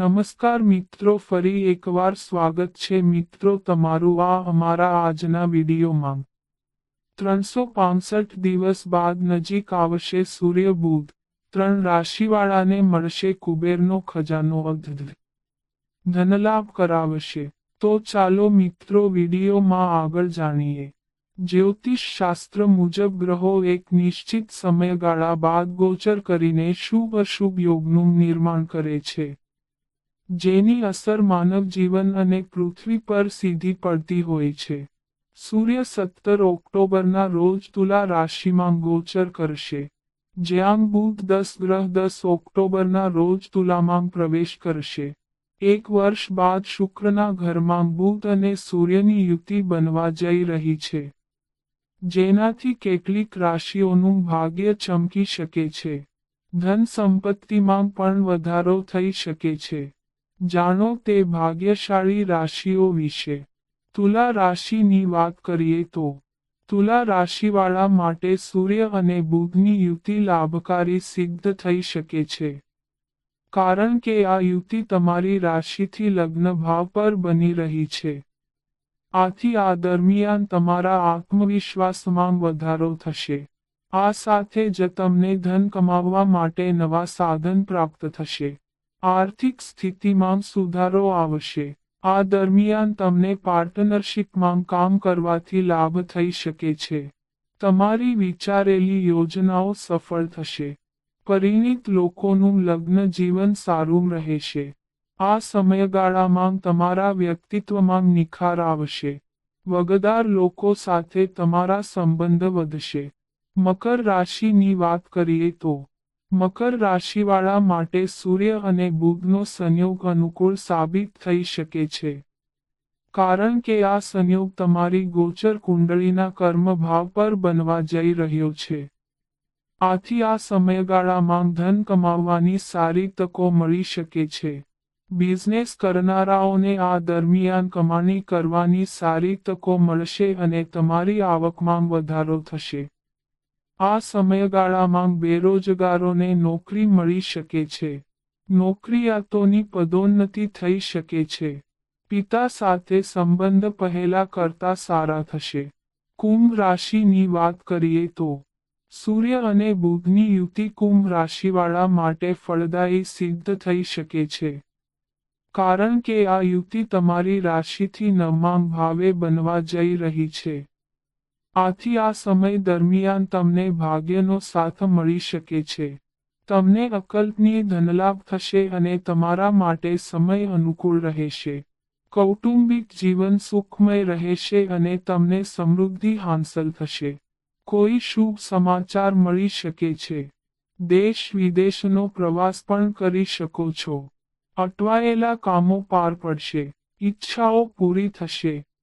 નમસ્કાર મિત્રો, ફરી એકવાર સ્વાગત છે મિત્રો તમારું આ અમારા આજના વિડીયોમાં. ત્રણસો પાંસઠ દિવસ બાદ નજીક આવશે સૂર્ય બુધ. ત્રણ રાશિવાળાને મળશે કુબેરનો ખજાનો અધધ ધનલાભ કરાવશે. તો ચાલો મિત્રો વિડીયોમાં આગળ જાણીએ. જ્યોતિષ શાસ્ત્ર મુજબ ગ્રહો એક નિશ્ચિત સમયગાળા બાદ ગોચર કરીને શુભ અશુભ યોગનું નિર્માણ કરે છે. જેની અસર માનવ જીવન અને પૃથ્વી પર સીધી પડતી હોય છે. સૂર્ય સત્તર ઓક્ટોબરના રોજ તુલા રાશિમાં ગોચર કરશે, જ્યાં બુધ દસ ગ્રહ દસ ઓક્ટોબરના રોજ તુલામાં પ્રવેશ કરશે. એક વર્ષ બાદ શુક્રના ઘરમાં બુધ અને સૂર્યની યુતિ બનવા જઈ રહી છે. જેનાથી કેટલીક રાશિઓનું ભાગ્ય ચમકી શકે છે. ધન સંપત્તિમાં પણ વધારો થઈ શકે છે. જાણો તે ભાગ્યશાળી રાશિઓ વિશે. તુલા રાશિની વાત કરીએ તો, તુલા રાશિવાળા માટે સૂર્ય અને બુધની યુતિ લાભકારી સિદ્ધ થઈ શકે છે. કારણ કે આ યુતિ તમારી રાશિથી લગ્ન ભાવ પર બની રહી છે. આથી આ દરમિયાન તમારા આત્મવિશ્વાસમાં વધારો થશે. આ સાથે જ તમને ધન કમાવવા માટે નવા સાધન પ્રાપ્ત થશે. આર્થિક સ્થિતિમાં સુધારો આવશે. આ દરમિયાન તમને પાર્ટનરશિપમાં કામ કરવાથી લાભ થઈ શકે છે. તમારી વિચારેલી યોજનાઓ સફળ થશે. પરિણીત લોકોનું લગ્ન જીવન સારું રહેશે. આ સમયગાળામાં તમારા વ્યક્તિત્વમાં નિખાર આવશે. વગદાર લોકો સાથે તમારા સંબંધ વધશે. મકર રાશિની વાત કરીએ તો મકર રાશિવાળા માટે સૂર્ય અને બુધનો સંયોગ અનુકૂળ સાબિત થઈ શકે છે. કારણ કે આ સંયોગ તમારી ગોચર કુંડળીના કર્મભાવ પર બનવા જઈ રહ્યો છે. આથી આ સમયગાળામાં ધન કમાવવાની સારી તકો મળી શકે છે. બિઝનેસ કરનારાઓને આ દરમિયાન કમાણી કરવાની સારી તકો મળશે અને તમારી આવકમાં વધારો થશે. આ સમયગાળામાં બેરોજગારોને નોકરી મળી શકે છે. નોકરીયાતોની પદોન્નતિ થઈ શકે છે. પિતા સાથે સંબંધ પહેલા કરતા સારા થશે. કુંભ રાશિની વાત કરીએ તો, સૂર્ય અને બુધની યુતિ કુંભ રાશિવાળા માટે ફળદાયી સિદ્ધ થઈ શકે છે. કારણ કે આ યુતિ તમારી રાશિથી નવમાંગ ભાવે બનવા જઈ રહી છે. આથી આ સમય દરમિયાન તમને ભાગ્યનો સાથ મળી શકે છે. તમને અકલ્પનીય ધનલાભ થશે અને તમારા માટે સમય અનુકૂળ રહેશે. કૌટુંબિક જીવન સુખમય રહેશે અને તમને સમૃદ્ધિ હાંસલ થશે. કોઈ શુભ સમાચાર મળી શકે છે. દેશ વિદેશનો પ્રવાસ પણ કરી શકો છો. અટવાયેલા કામો પાર પડશે. ઈચ્છાઓ પૂરી થશે.